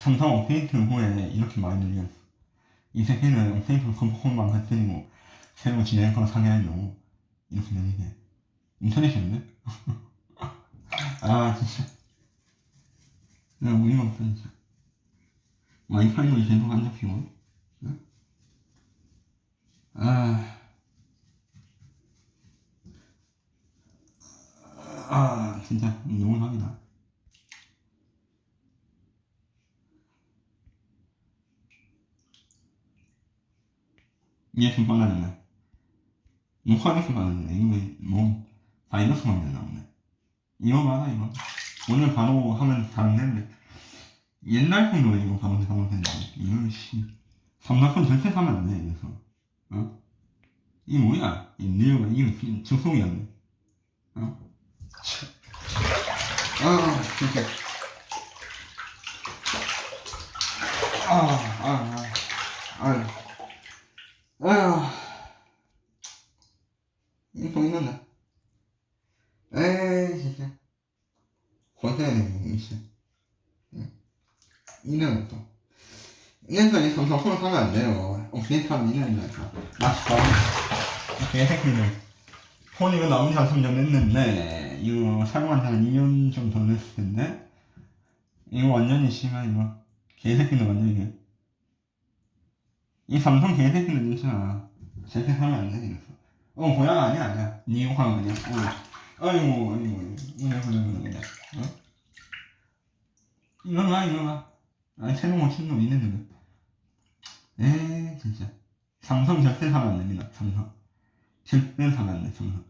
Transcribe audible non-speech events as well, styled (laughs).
삼성 업데이트 후에 이렇게 많이 늘렸어. 이 새끼는 업데이트 컴포만 갖추고 새로 진행한 거 상해하려고 이렇게 늘리네. 인터넷이었네? (laughs) 아, 진짜. 나 우리가 없어, 진짜. 와이파이도 계속 안 잡히고. 응? 아. 아, 진짜 너무 합니다. 얘좀 빨라졌네. 녹화하니까 빨라졌네. 이거 왜, 뭐, 바이러스만 돼 나오네. 이거 봐라, 이거. 오늘 바로 하면 다른데. 옛날 폰으로 이거 바로 작업했는데 이거, 씨. 삼성폰 절대 사면 안 돼, 그래서. 어? 이 뭐야? 이 내용가 이거 즉송이었네. 어? 아, 진짜. 아, 아, 아, 아. 아휴. 이거 있는다. 에이, 진짜. 고생해, 진짜. 응. 이는 또. 이래서 이 삼성폰을 사면 안 돼요. 업데이트 하면 이는 거니까. 맛있다. 개새끼들. 폰 이거 나온 지 한 3년 됐는데, 이거 사용한 지한 2년 좀 더 됐을 텐데, 이거 완전히 심한 이거. 개새끼들 완전히. 이 삼성 개새끼는 진짜 절대 하면 안 돼, 이거. 어, 고양 아니야, 아니야. 니 욕하는 거냐. 어. 아이고, 아이고, 그래, 그래, 그래. 어? 일어나, 일어나. 아니, 새로운 거 신놈 있는데. 에이, 진짜. 삼성 절대 사면 안 됩니다, 삼성. 절대 사면 안 돼, 삼성.